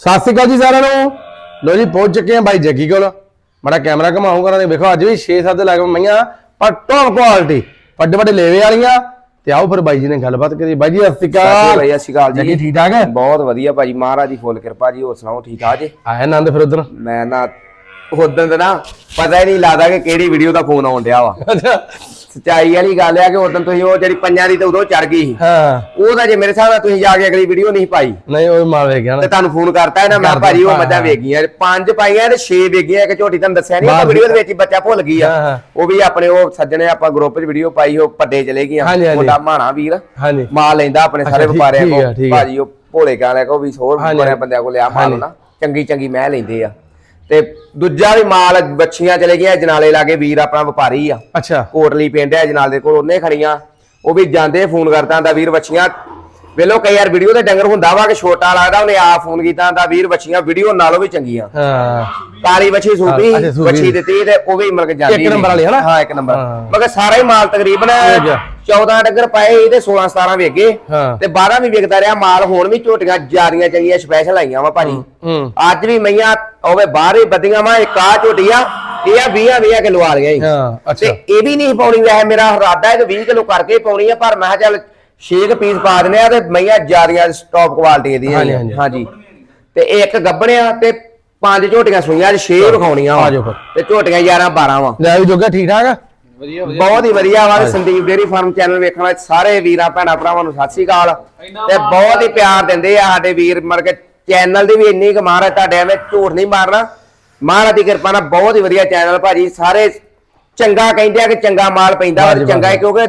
ਸਤਿ ਸ਼੍ਰੀ ਅਕਾਲ ਜੀ ਸਾਰਿਆਂ ਨੂੰ। ਲੋ ਜੀ ਪਹੁੰਚ ਚੁੱਕੇ ਆ ਬਾਈ ਜੱਗੀ ਕੋਲ। ਬੜਾ ਕੈਮਰਾ ਘਮਾਉਂਗਾ ਨਾ ਵੇਖੋ ਅੱਜ ਵੀ 6-7 ਲੱਗ ਮਈਆਂ ਪਰ ਟੌਪ ਕੁਆਲਿਟੀ ਵੱਡੇ ਵੱਡੇ ਲੇਵੇ ਵਾਲੀਆਂ। ਤੇ ਆਓ ਫਿਰ ਬਾਈ ਜੀ ਨੇ ਗੱਲਬਾਤ ਕਰੀ ਬਾਈ ਜੀ ਸਤਿ ਸ਼੍ਰੀ ਸਤਿ ਅਕਾਲ ਸ਼੍ਰੀ ਅਕਾਲ ਜੀ। ਜੱਗੀ ਠੀਕ ਠਾਕ ਹੈ? ਬਹੁਤ ਵਧੀਆ ਭਾਜੀ। ਮਹਾਰਾਜ ਦੀ ਫੁੱਲ ਕਿਰਪਾ ਜੀ। ਹੋਰ ਸੁਣਾਓ ਠੀਕ ਠਾਕ ਜੀ? ਆਇਆ ਆਨੰਦ ਫਿਰ ਉਧਰ? ਮੈਂ ਨਾ ਉਦੋਂ ਤਾਂ ਨਾ ਪਤਾ ਹੀ ਨਹੀਂ ਲੱਗਦਾ ਕਿ ਕਿਹੜੀ ਵੀਡੀਓ ਦਾ ਫੋਨ ਆਉਣ ਡਿਆ ਵਾ। ਸੱਚਾਈ ਵਾਲੀ ਗੱਲ ਹੈ ਕਿ ਉਦੋਂ ਤੁਸੀਂ ਉਹ ਜਿਹੜੀ ਪੰਜਾਂ ਦੀ ਤੇ ਉਦੋਂ ਚੜ ਗਈ ਸੀ। ਹਾਂ। ਉਹਦਾ ਜੇ ਮੇਰੇ ਹਿਸਾਬ ਨਾਲ ਤੁਸੀਂ ਜਾ ਕੇ ਅਗਲੀ ਵੀਡੀਓ ਨਹੀਂ ਪਾਈ। ਨਹੀਂ ਉਹ ਮਾਲ ਵੇਖ ਗਿਆ ਤੇ ਤੁਹਾਨੂੰ ਫੋਨ ਕਰਤਾ ਹੈ ਨਾ ਮੈਂ ਭਾਜੀ ਉਹ ਮੱਝਾਂ। ਵੇਗੀਆਂ ਪੰਜ ਪਾਈਆਂ ਤੇ ਛੇ ਵੇਗੀਆਂ ਇੱਕ ਝੋਟੀ ਤੁਹਾਨੂੰ ਦੱਸਿਆ ਨਹੀਂ ਉਹ ਵੀਡੀਓ ਦੇ ਵਿੱਚ ਹੀ ਬੱਚਾ ਭੁੱਲ ਗਈ ਆ। ਉਹ ਵੀ ਆਪਣੇ ਉਹ ਸੱਜਣੇ ਆਪਾਂ ਗਰੁੱਪ 'ਚ ਵੀਡੀਓ ਪਾਈ ਉਹ ਪੱਡੇ ਚਲੇ ਗਈਆਂ। ਮੁੰਡਾ ਮਾਣਾ ਵੀਰ। ਮਾਲ ਲੈਂਦਾ ਆਪਣੇ ਸਾਰੇ ਵਪਾਰਿਆਂ ਆ, ਕੋਲ ਆ। ਭਾਜੀ ਉਹ ਭੋਲੇ ਗਾਲੇ ਕੋ ਵੀ ਹੋਰ ਬੰਦਿਆਂ ਕੋਲ ਲਿਆ ਮਾਲ। ਨਾ ਚੰਗੀ ਚੰਗੀ ਮੈਂ ਲੈਂਦੇ ਆ। ਤੇ ਦੂਜਾ ਵੀ ਮਾਲ ਬੱਚੀਆਂ ਚਲੇ ਗਈਆਂ ਜਨਾਲੇ ਲਾਗੇ ਵੀਰ ਆਪਣਾ ਵਪਾਰੀ ਆ ਅੱਛਾ ਕੋਟਲੀ ਪਿੰਡ ਹੈ ਜਨਾਲ ਦੇ ਕੋਲ ਉਹਨੇ ਖੜੀਆਂ ਉਹ ਵੀ ਜਾਂਦੇ ਫੋਨ ਕਰਦਾ ਦਾ ਵੀਰ ਬੱਚੀਆਂ ਵੇਲੋ ਕਈ ਯਾਰ ਵੀਡੀਓ ਤੇ ਡੰਗਰ ਹੁੰਦਾ ਵਾ ਕਿ ਛੋਟਾ ਲੱਗਦਾ ਉਹਨੇ ਆ ਫੋਨ ਕੀਤਾ ਦਾ ਵੀਰ ਬੱਚੀਆਂ ਵੀਡੀਓ ਨਾਲੋਂ ਵੀ ਚੰਗੀਆਂ ਹਾਂ ਕਾਲੀ ਬੱਚੀ ਸੂਪੀ। ਬੱਚੀ ਦਿੱਤੀ ਤੇ ਉਹ ਵੀ ਮਤਲਬ ਜਾਂਦੀ ਇੱਕ ਨੰਬਰ ਵਾਲੀ ਹਨਾ? ਹਾਂ ਇੱਕ ਨੰਬਰ। ਮਗਰ ਸਾਰਾ ਹੀ ਮਾਲ ਤਕਰੀਬਨ। 14 ਡੰਗਰ ਪਾਏ ਇਹਦੇ 16 17 ਵੇਗੇ। ਤੇ 12 ਵੀ ਵਿਕਦਾ ਰਿਹਾ ਮਾਲ ਹੁਣ ਵੀ ਝੋਟੀਆਂ ਜਾਰੀਆਂ ਚੰਗੀਆਂ ਸਪੈਸ਼ਲ ਆਈਆਂ ਵਾ ਭਾਜੀ। ਹੂੰ ਅੱਜ ਵੀ ਮਈਆਂ ਹੋਵੇ ਬਾਹਰ ਹੀ ਬੱਦੀਆਂ ਵਾ ਇੱਕ ਆ ਝੋਟੀ ਆ ਇਹ ਆ 20 20 ਕਿਲੋ ਆ ਰਹੀਆਂ ਹਾਂ ਤੇ ਅੱਛਾ ਇਹ ਵੀ ਨਹੀਂ ਪਾਉਣੀ ਵੈਸੇ ਮੇਰਾ ਇਰਾਦਾ ਹੈ ਕਿ 20 ਕਿਲੋ ਕਰਕੇ ਪਾਉਣੀ ਆ ਪਰ ਮੈਂ ਚੱਲ 6 ਪੀਸ ਪਾ ਦਿੰਦੇ ਆ ਤੇ ਮਈਆਂ ਜਾਰੀਆਂ ਟੌਪ ਕੁਆਲਿਟੀ ਦੀਆਂ ਹਾਂਜੀ, ਤੇ ਇੱਕ ਗੱਬਣਿਆ ਤੇ ਪੰਜ ਝੋਟੀਆਂ ਸੂਈਆਂ ਅੱਜ 6 ਵਿਖਾਉਣੀਆਂ ਆ ਜਾਓ ਫਿਰ। ਤੇ ਝੋਟੀਆਂ 11 12 ਵਾ। ਲੈ ਵੀ ਜੋਗਾ ਠੀਕ ਠਾਕ ਆ? ਬਹੁਤ ਹੀ ਵਧੀਆ ਵਾ। ਤੇ ਸੰਦੀਪ ਡੇਰੀ ਫਾਰਮ ਚੈਨਲ ਵੇਖਣ ਵਾਲੇ ਸਾਰੇ ਵੀਰਾਂ ਭੈਣਾਂ ਭਰਾਵਾਂ ਨੂੰ ਸਤਿ ਸ੍ਰੀ ਅਕਾਲ। ਤੇ ਬਹੁਤ ਹੀ ਪਿਆਰ ਦਿੰਦੇ ਆ ਸਾਡੇ ਵੀਰ ਮਰ ਕੇ ਚੈਨਲ ਦੀ ਵੀ ਇੰਨੀ ਕਮਾਰ ਹੈ ਤੁਹਾਡੇ ਐਵੇਂ ਝੂਠ ਨਹੀਂ ਮਾਰਨਾ। ਮਹਾਰਾਜ ਦੀ ਕਿਰਪਾ ਨਾਲ ਬਹੁਤ ਹੀ ਵਧੀਆ ਚੈਨਲ ਭਾਜੀ। ਸਾਰੇ ਚੰਗਾ ਕਹਿੰਦੇ ਆ ਕਿ ਚੰਗਾ ਮਾਲ ਪੈਂਦਾ ਵਾ ਜੀ, ਚੰਗਾ ਹੈ। ਕਿਉਂਕਿ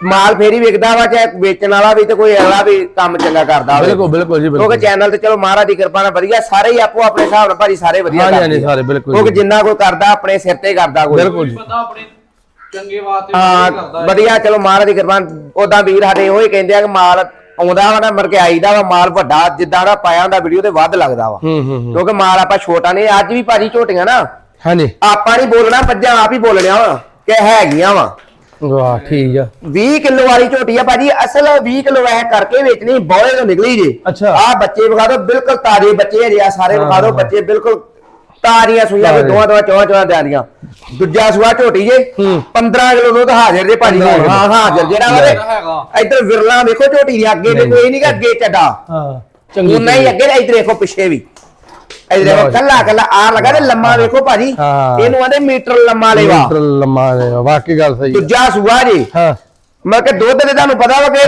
ਮਾਲ ਫੇਰ ਹੀ ਵਿਕਦਾ ਵਾ ਚਾਹੇ ਵੇਚਣ ਵਾਲਾ ਵੀ ਤੇ ਕੋਈ ਅਗਲਾ ਵੀ ਕੰਮ ਚੰਗਾ ਕਰਦਾ ਹੋਵੇ। ਬਿਲਕੁਲ ਬਿਲਕੁਲ ਜੀ ਕਿਉਂਕਿ ਬਿਲਕੁਲ। ਚੈਨਲ ਤੇ ਚਲੋ ਮਹਾਰਾਜ ਦੀ ਕਿਰਪਾ ਨਾਲ ਵਧੀਆ ਸਾਰੇ ਹੀ ਆਪੋ ਆਪਣੇ ਹਿਸਾਬ ਨਾਲ ਭਾਜੀ ਸਾਰੇ ਵਧੀਆ ਕਰਦੇ ਹਾਂਜੀ, ਆ। ਸਾਰੇ ਬਿਲਕੁਲ ਕਿਉਂਕਿ ਜੀ। ਜਿੰਨਾ ਕੋਈ ਕਰਦਾ ਆਪਣੇ ਸਿਰ ਤੇ ਹੀ ਕਰਦਾ ਕੋਈ। ਬਿਲਕੁਲ ਜੀ। ਬੰਦਾ ਆਪਣੇ ਚੰਗੇ ਵਾਸਤੇ ਹਾਂ ਕਰਦਾ ਹੈ। ਵਧੀਆ ਚਲੋ ਮਹਾਰਾਜ ਦੀ ਕਿਰਪਾ ਉਦਾਂ ਵੀਰ ਸਾਡੇ ਉਹ ਹੀ ਕਹਿੰਦੇ ਆ ਕਿ ਮਾਲ ਆਉਂਦਾ ਵਾ ਨਾ ਮਰ ਕੇ ਆਈਦਾ ਵਾ ਮਾਲ ਵੱਡਾ ਜਿੱਦਾਂ ਦਾ ਪਾਇਆ ਹੁੰਦਾ ਵੀਡੀਓ ਤੇ ਵੱਧ ਲੱਗਦਾ ਵਾ। ਹੂੰ ਹੂੰ ਹੂੰ। ਕਿਉਂਕਿ ਮਾਲ ਆਪਾਂ ਛੋਟਾ ਨਹੀਂ ਅੱਜ ਵੀ ਭਾਜੀ ਝੋਟੀਆਂ ਨਾ। ਹਾਂਜੀ। ਆਪਾਂ ਨਹੀਂ ਬੋਲਣਾ ਪੱਜਾਂ ਆਪ ਹੀ ਬੋਲਣਿਆ ਵਾ ਕਿ ਹੈਗੀਆਂ ਵਾ। ਵਾਹ ਠੀਕ ਆ। 20 ਕਿਲੋ ਵਾਲੀ ਝੋਟੀ ਆ ਭਾਜੀ ਅਸਲ 20 ਕਿਲੋ ਵੈਸੇ ਕਰਕੇ ਵੇਚਣੀ ਬੋਲੇ ਤੋਂ ਨਿਕਲੀ ਜੇ। ਅੱਛਾ। ਆ ਬੱਚੇ ਵਿਖਾ ਦਿਓ ਬਿਲਕੁਲ ਤਾਜ਼ੇ ਬੱਚੇ ਜੇ ਆ ਸਾਰੇ ਵਿਖਾ ਹਾਂ। ਬੱਚੇ ਬਿਲਕੁਲ ਤਾਜ਼ੀਆਂ ਸੂਈਆਂ ਦੇ ਤਾਜ਼ੇ। ਦੋਆਂ ਦੋਆਂ ਚੌਂ ਚੌਂ ਦਿਆਰੀਆਂ ਦੂਜਾ ਸੂਆ ਝੋਟੀ ਜੇ ਹੂੰ। 15 ਕਿਲੋ ਦੁੱਧ ਹਾਜ਼ਰ ਜੇ ਭਾਜੀ 15 ਕਿਲੋ। ਹਾਂ ਹਾਜ਼ਰ ਜਿਹੜਾ ਵਾ। ਤੇ ਇੱਧਰ ਵਿਰਲਾ ਵੇਖੋ ਝੋਟੀ ਦੀ ਅੱਗੇ ਤੇ ਨਹੀਂ। ਕੋਈ ਨਹੀਂਗਾ ਅੱਗੇ ਚੱਡਾ ਹਾਂ ਚੰਗੀ ਉਨਾ ਹੀ ਅੱਗੇ ਤੇ ਇੱਧਰ ਦੇਖੋ ਪਿੱਛੇ ਵੀ ਇੱਧਰ। ਕੱਲਾ ਕੱਲਾ ਆ ਲਗਾ ਤੇ ਲੰਮਾ ਵੇਖੋ ਭਾਜੀ ਹਾਂ। ਇਹਨੂੰ ਆਂਦੇ ਮੀਟਰ ਲੰਮਾ ਲੈਵਾ ਮੀਟਰ ਲੰਮਾ ਦੇ ਵਾਕਈ ਗੱਲ ਸਹੀ ਆ। ਦੂਜਾ ਸੂਆ ਜੀ ਹਾਂ ਮੈਂ ਕਿ ਦੁੱਧ ਦੇ ਤੁਹਾਨੂੰ ਪਤਾ ਵਾ ਕਿ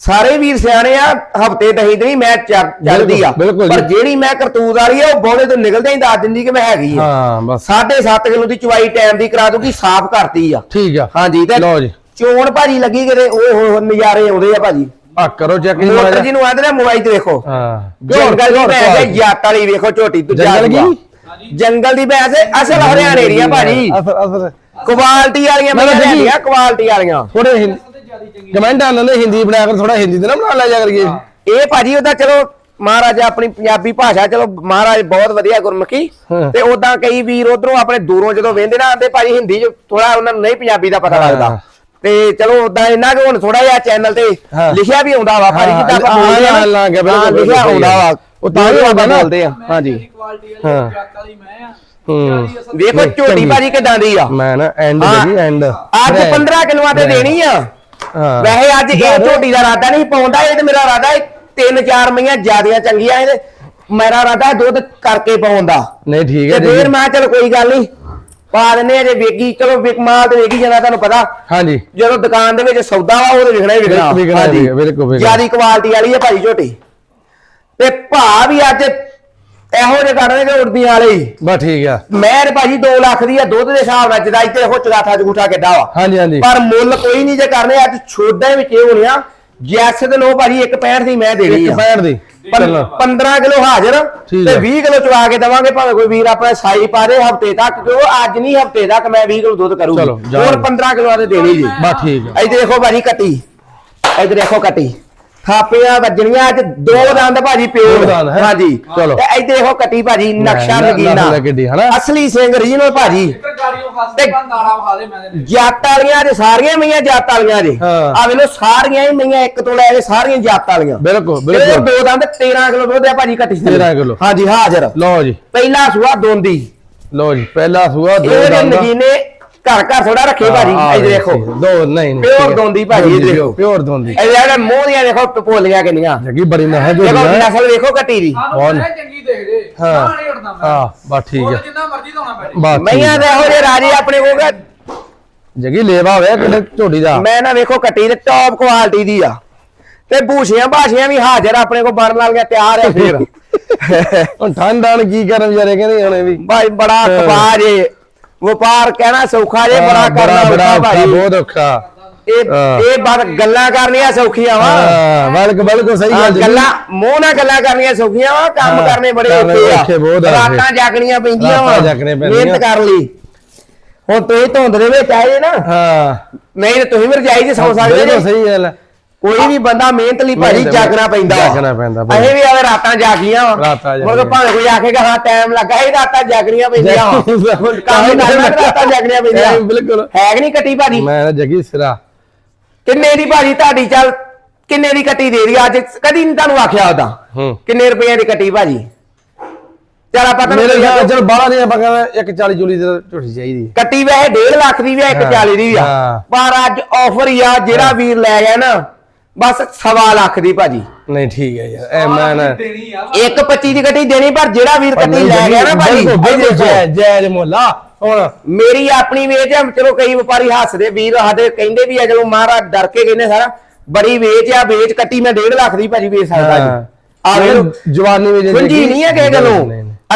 ਸਾਰੇ ਵੀਰ ਸਿਆਣੇ ਆ ਹਫ਼ਤੇ ਦਹੀਂ ਨਹੀਂ ਮੈਂ ਚੱਲ- ਚੱਲਦੀ ਆ। ਬਿਲਕੁਲ ਜੀ। ਪਰ ਜਿਹੜੀ ਮੈਂ ਕਰਤੂਤ ਵਾਲੀ ਆ ਉਹ ਬੋਲੇ ਤੋਂ ਨਿਕਲਦੇ ਹੀ ਦੱਸ ਦਿੰਦੀ ਕਿ ਮੈਂ ਹੈਗੀ ਆ। ਹਾਂ ਬਸ। 7.5 ਕਿਲੋ ਦੀ ਚਵਾਈ ਟਾਈਮ ਦੀ ਕਰਾ ਦੂਗੀ ਸਾਫ਼ ਕਰਤੀ ਆ। ਠੀਕ ਆ। ਹਾਂਜੀ ਤੇ ਲਓ ਜੀ। ਚੋਣ ਭਾਜੀ ਲੱਗੀ ਕਿਤੇ ਓਏ ਹੋਏ ਨਜ਼ਾਰੇ ਆਉਂਦੇ ਆ ਭਾਜੀ। ਆ ਕਰੋ ਚੈੱਕ ਮੋਟਰ ਜੀ ਨੂੰ ਆਂਦੇ ਨਾ ਮੋਬਾਈਲ ਤੇ ਵੇਖੋ। ਹਾਂ। ਜੰਗਲ ਦੀ ਹੈ ਜੱਟ ਵਾਲੀ ਵੇਖੋ ਝੋਟੀ ਜੰਗਲ। ਕੀ? ਜੰਗਲ ਦੀ ਹੈ ਅਸਲ ਹਰਿਆਣੇ ਦੀ ਆ ਭਾਜੀ। ਕੁਆਲਿਟੀ ਵਾਲੀਆਂ ਮੈਂ ਤਾਂ ਲੈਂਦੀਆਂ ਕੁਆਲਿਟੀ ਵਾਲੀਆਂ। ਥੋੜੇ ਕਮੈਂਟ ਆਉਂਦੇ ਨੇ ਹਿੰਦੀ ਬਣਾ ਕੇ ਥੋੜਾ ਹਿੰਦੀ ਦੇ ਨਾ ਬਣਾ ਲਿਆ ਜਾ ਕਰੀਏ ਇਹ ਭਾਜੀ ਉਹਦਾ ਚਲੋ ਮਹਾਰਾਜਾ ਆਪਣੀ ਪੰਜਾਬੀ ਭਾਸ਼ਾ ਚਲੋ ਮਹਾਰਾਜ ਬਹੁਤ ਵਧੀਆ ਗੁਰਮੁਖੀ। ਤੇ ਉਦਾਂ ਕਈ ਵੀਰ ਉਧਰੋਂ ਆਪਣੇ ਦੂਰੋਂ ਜਦੋਂ ਵੇਂਦੇ ਨਾ ਆਂਦੇ ਭਾਜੀ ਹਿੰਦੀ ਚ ਥੋੜਾ ਉਹਨਾਂ ਨੂੰ ਨਹੀਂ ਪੰਜਾਬੀ ਦਾ ਪਤਾ। ਲੱਗਦਾ ਤੇ ਚਲੋ ਉਦਾਂ ਇਹਨਾਂ ਕੋ ਹੁਣ ਥੋੜਾ ਜਿਹਾ ਚੈਨਲ ਤੇ। ਲਿਖਿਆ ਵੀ ਆਉਂਦਾ ਵਾ ਭਾਜੀ ਜਿੱਦਾਂ ਆਪਾਂ ਬੋਲਦੇ ਆ ਹਾਂ, ਲੱਗ ਬਿਲਕੁਲ, ਲਿਖਿਆ ਆਉਂਦਾ ਵਾ ਉਹ ਤਾਂ ਹੀ ਆਉਂਦਾ ਨਾ। ਬੋਲਦੇ ਆ ਹਾਂਜੀ ਕੁਆਲਿਟੀ ਹਾਂ। ਵਾਲੀ ਜੱਟ ਵਾਲੀ ਮੈਂ ਆ ਹੂੰ। ਵੇਖੋ ਝੋਟੀ ਚੰਗੀ। ਭਾਜੀ ਕਿਦਾਂ ਦੀ ਆ ਮੈਂ ਨਾ ਐਂਡ। ਜੀ ਐਂਡ ਅੱਜ 15 ਕਿਲੋਆਂ ਤੇ ਦੇਣੀ ਆ ਵੈਸੇ ਅੱਜ ਇਹ ਝੋਟੀ ਦਾ ਇਰਾਦਾ ਨਹੀਂ ਪਾਉਂਦਾ ਇਹ ਤੇ ਮੇਰਾ ਇਰਾਦਾ ਹੈ ਤਿੰਨ ਚਾਰ ਮਈਆਂ ਜਿਆਦੀਆਂ ਚੰਗੀਆਂ ਇਹਦੇ। ਮੇਰਾ ਇਰਾਦਾ ਹੈ ਦੁੱਧ ਕਰਕੇ ਪਾਉਂਦਾ ਨਹੀਂ ਠੀਕ ਹੈ ਤੇ ਜੀ। ਫੇਰ ਮੈਂ ਚਲ ਕੋਈ ਗੱਲ ਨਹੀਂ ਪਾ ਦਿੰਨੇ ਜੇ ਵੇਗੀ ਚਲੋ ਵਿਕ ਮਾਲ ਤੇ ਵੇਗੀ ਜਾਂਦਾ ਤੁਹਾਨੂੰ ਪਤਾ। ਹਾਂਜੀ। ਜਦੋਂ ਦੁਕਾਨ ਦੇ ਵਿੱਚ ਸੌਦਾ ਵਾ ਉਹ ਤੇ ਵਿਕਣਾ ਹੀ ਵਿਕਣਾ। ਬਿਲਕੁਲ ਹਾਂਜੀ। ਬਿਲਕੁਲ ਵਿਕਣਾ। ਜਿਆਦੀ ਕੁਆਲਿਟੀ ਵਾਲੀ ਹੈ ਭਾਈ ਝੋਟੀ। ਤੇ ਭਾ ਵੀ ਅੱਜ ਇਹੋ ਜਿਹੇ ਕਰਨੇ ਕਿ ਉੜਦੀਆਂ ਵਾਲੇ ਹੀ। ਬਸ ਠੀਕ ਆ। ਮੈਂ ਭਾਜੀ 2 ਲੱਖ ਦੀ ਆ ਦੁੱਧ ਦੇ ਹਿਸਾਬ ਨਾਲ ਜਦਾਈ ਤੇ ਉਹ ਚਗਾਠਾ ਜਗੂਠਾ ਕਿੱਡਾ ਵਾ। ਹਾਂਜੀ ਹਾਂਜੀ। ਪਰ ਮੁੱਲ ਕੋਈ ਨਹੀਂ ਜੇ ਕਰਨੇ ਅੱਜ ਛੋਡਾ ਵਿੱਚ ਇਹ ਹੋਣਿਆ ਜੈਸ ਦੇ ਲੋ ਭਾਜੀ 165 ਦੀ ਮੈਂ ਦੇਣੀ ਆ। ਪੈਣ ਦੀ। ਚਲੋ। 15 ਕਿਲੋ ਹਾਜ਼ਰ ਤੇ ਹੈ। 20 ਕਿਲੋ ਚਵਾ ਕੇ ਦਵਾਂਗੇ ਭਾਵੇਂ ਕੋਈ ਵੀਰ ਆਪਣਾ ਸਾਈ ਪਾ ਦੇ ਹਫ਼ਤੇ ਤੱਕ ਕਿਉਂ ਅੱਜ ਨਹੀਂ ਹਫ਼ਤੇ ਤੱਕ ਮੈਂ 20 ਕਿਲੋ ਦੁੱਧ ਕਰੂੰਗਾ। ਹੋਰ 15 ਕਿਲੋ ਤੇ ਦੇਣੀ ਜੀ। ਬਸ ਠੀਕ ਆ। ਇੱਧਰ ਦੇਖੋ ਭਾਜੀ ਕੱਟੀ। ਇੱਧਰ ਦੇਖੋ ਕੱਟੀ। ਥਾਪੀਆਂ ਵੱਜਣੀਆਂ ਅੱਜ ਦੋ ਦੰਦ ਭਾਜੀ ਪਿਓ ਦੋ ਦੰਦ, ਹੈਂ? ਹਾਂਜੀ। ਚਲੋ। ਤੇ ਇੱਧਰ ਦੇਖੋ ਕੱਟੀ ਭਾਜੀ ਨਕਸ਼ਾ ਨਾ- ਨਗੀਨਾ ਨਕਲ ਕਿੱਡੀ, ਹਨਾ? ਅਸਲੀ ਸਿੰਘ ਰੀਜਨਲ ਭਾਜੀ। ਗਾੜੀਓ ਦੇ ਮੈਂ ਜੱਟ ਵਾਲੀਆਂ ਦੇ ਸਾਰੀਆਂ ਮਈਆਂ ਜੱਟ ਵਾਲੀਆਂ ਦੇ। ਹਾਂ। ਆ ਵੇਲੋ ਸਾਰੀਆਂ ਹੀ ਮਈਆਂ ਇੱਕ ਤੋਂ ਲੈ ਕੇ ਸਾਰੀਆਂ ਜੱਟ ਵਾਲੀਆਂ। ਬਿਲਕੁਲ ਇਹ ਬਿਲਕੁਲ। ਦੋ ਦੰਦ 13 ਕਿਲੋ ਦੁੱਧ ਆ ਭਾਜੀ ਕੱਟੀ ਸੀ। 13 ਕਿਲੋ। ਹਾਂਜੀ ਹਾਜ਼ਰ। ਲਓ ਜੀ। ਪਹਿਲਾ ਸੂਆ ਦੋਂਦੀ। ਲਓ ਜੀ ਪਹਿਲਾ ਸੂਆ ਦੋ ਇਹਦੇ ਦੰਦ ਨਗੀਨੇ ਘਰ ਘਰ ਥੋੜਾ ਰੱਖੇ ਭਾਜੀ ਇਹ ਦੇਖੋ। ਦੋ ਨਹੀਂ ਨਹੀਂ ਪਿਓਰ ਦੋਂਦੀ ਭਾਜੀ, ਇਹ ਦੇਖੋ। ਪਿਓਰ ਦੋਂਦੀ। ਇਹ ਜਿਹੜੇ ਮੂੰਹ ਦੀਆਂ ਦੇਖੋ ਟਪੋਲੀਆਂ ਕਿੰਨੀਆਂ। ਜੱਗੀ ਬੜੀ ਨਾ ਹੈ। ਜੋ ਦੇਖੋ ਨਸਲ ਵੇਖੋ ਕੱਟੀ ਦੀ ਬਹੁਤ- ਚੰਗੀ ਦੇਖ ਜੇ ਹਾਂ। ਨਹੀਂ ਹਾਂ ਬਸ ਠੀਕ ਹੈ। ਜਿੰਨਾ ਮਰਜ਼ੀ ਧੋਣਾ ਪੈ ਬਸ ਮਈਆਂ ਦੇ ਇਹੋ ਜਿਹੇ ਰਾਜੇ ਆਪਣੇ ਕੋਲ ਜੱਗੀ ਲੇਵਾ ਹੋਇਆ ਕਿਤੇ ਝੋਟੀ ਦਾ? ਮੈਂ ਨਾ ਵੇਖੋ ਕੱਟੀ ਤੇ ਟੌਪ ਕੁਆਲਿਟੀ ਦੀ ਆ। ਤੇ ਬੂਸ਼ੀਆਂ ਬਾਸ਼ੀਆਂ ਵੀ ਹਾਜ਼ਰ ਆਪਣੇ ਕੋਲ ਬਣਨ ਵਾਲੀਆਂ ਤਿਆਰ ਆ ਫੇਰ। ਹੁਣ ਠੰਡਾਂ ਕੀ ਕਰਨ ਵਿਚਾਰੇ ਕਹਿੰਦੇ ਹੁਣ ਵੀ। ਭਾਈ ਬੜਾ ਹਾਂ। ਕਪਾਹ ਜੇ। ਵਪਾਰ ਕਹਿਣਾ ਸੌਖਾ ਜੇ ਬੜਾ ਕਰਨਾ ਬੜਾ ਭਾਈ। ਬਹੁਤ ਔਖਾ। ਇਹ। ਇਹ ਬਾਤ ਗੱਲਾਂ ਕਰਨੀਆਂ ਸੌਖੀਆਂ ਵਾ। ਬਲਕ ਬਲਕ ਸਹੀ ਗੱਲ। ਗੱਲਾਂ ਮੂੰਹ ਨਾਲ ਗੱਲਾਂ ਕਰਨੀਆਂ ਸੌਖੀਆਂ ਵਾ ਕੰਮ ਕਰਨੇ ਬੜੇ ਔਖੇ ਆ। ਰਾਤਾਂ ਜਾਗਣੀਆਂ ਪੈਂਦੀਆਂ ਵਾ। ਮਿਹਨਤ ਕਰ ਲਈ। ਹੁਣ ਤੁਸੀਂ ਧੁੰਦ ਦੇ ਵਿੱਚ ਆਏ ਨਾ। ਹਾਂ। ਨਹੀਂ ਤੁਸੀਂ ਵੀ ਰਜਾਈ 'ਚ ਸੌ ਸਕਦੇ ਜੇ। ਸਹੀ ਗੱਲ ਹੈ। ਕੋਈ ਵੀ ਬੰਦਾ ਮਿਹਨਤ ਲਈ ਭਾਜੀ ਜਾਗਣਾ ਪੈਂਦਾ। ਜਾਗਣਾ ਪੈਂਦਾ। ਅਸੀਂ ਵੀ ਆਵੇ ਰਾਤਾਂ ਜਾਗੀਆਂ ਰਾਤਾਂ ਜਾਗੀਆਂ। ਭਾਵੇਂ ਕੋਈ ਆਖੇਗਾ ਹਾਂ ਟਾਈਮ ਲੱਗਾ ਇਹ ਰਾਤਾਂ ਜਾਗਣੀਆਂ ਪੈਂਦੀਆਂ ਕੰਮ ਤੇ ਰਾਤਾਂ ਜਾਗਣੀਆਂ ਪੈਂਦੀਆਂ। ਬਿਲਕੁਲ। ਹੈ ਕਿ ਨਹੀਂ ਕੱਟੀ ਭਾਜੀ? ਮੈਂ ਜੱਗੀ ਸਿਰਾ। ਕਿੰਨੇ ਦੀ ਭਾਜੀ ਤੁਹਾਡੀ? ਚੱਲ ਕਿੰਨੇ ਦੀ ਕੱਟੀ ਦੇ ਰਹੀ ਅੱਜ ਕਦੀ ਨਹੀਂ ਤੁਹਾਨੂੰ ਆਖਿਆ ਉਹਦਾ। ਕਿੰਨੇ ਰੁਪਏ ਦੀ ਕੱਟੀ ਭਾਜੀ? ਚਲ ਆਪਾਂ ਮੇਰੇ ਖਿਆਲ ਚਲ ਬਾਹਲਾ ਨਹੀਂ ਆਪਾਂ ਕਹਿੰਦੇ ਇੱਕ 40 ਜੁਲੀ ਦੀ ਝੋਟੀ ਚਾਹੀਦੀ ਕੱਟੀ ਵੈਸੇ 1.5 ਲੱਖ ਦੀ ਵੀ ਆ, ਇੱਕ ਹਾਂ, 40 ਦੀ ਵੀ ਆ। ਪਰ ਅੱਜ ਆਫਰ ਹੀ ਆ ਜਿਹੜਾ ਵੀਰ ਲੈ ਗਿਆ ਨਾ ਬਸ ਸਵਾ ਲੱਖ ਦੀ ਭਾਜੀ ਨਹੀਂ ਠੀਕ ਹੈ ਯਾਰ ਐ ਮੈਂ ਨਾ ਦੇਣੀ ਆ ਇੱਕ 25 ਦੀ ਕੱਟੀ ਦੇਣੀ ਪਰ ਜਿਹੜਾ ਵੀਰ ਕੱਟੀ ਲੈ ਗਿਆ ਨਾ ਭਾਜੀ। ਜੈ ਜੈ ਮੋਲਾ ਹੁਣ ਮੇਰੀ ਆਪਣੀ ਵੇਚ ਆ ਚਲੋ ਕਈ ਵਪਾਰੀ ਹੱਸਦੇ ਵੀਰ ਸਾਡੇ ਕਹਿੰਦੇ ਵੀ ਆ ਚਲੋ ਮਹਾਰਾਜ ਡਰ ਕੇ ਕਹਿੰਦੇ ਸਾਰਾ ਬੜੀ ਵੇਚ ਆ ਵੇਚ ਕੱਟੀ ਮੈਂ 1.5 ਲੱਖ ਦੀ ਭਾਜੀ ਵੇਚ ਸਕਦਾ। ਜੀ ਆ ਵੇਖੋ ਜਵਾਨੀ ਵਿੱਚ ਕੁੰਜੀ ਨਹੀਂ ਹੈ ਕਿਸੇ ਗੱਲੋਂ।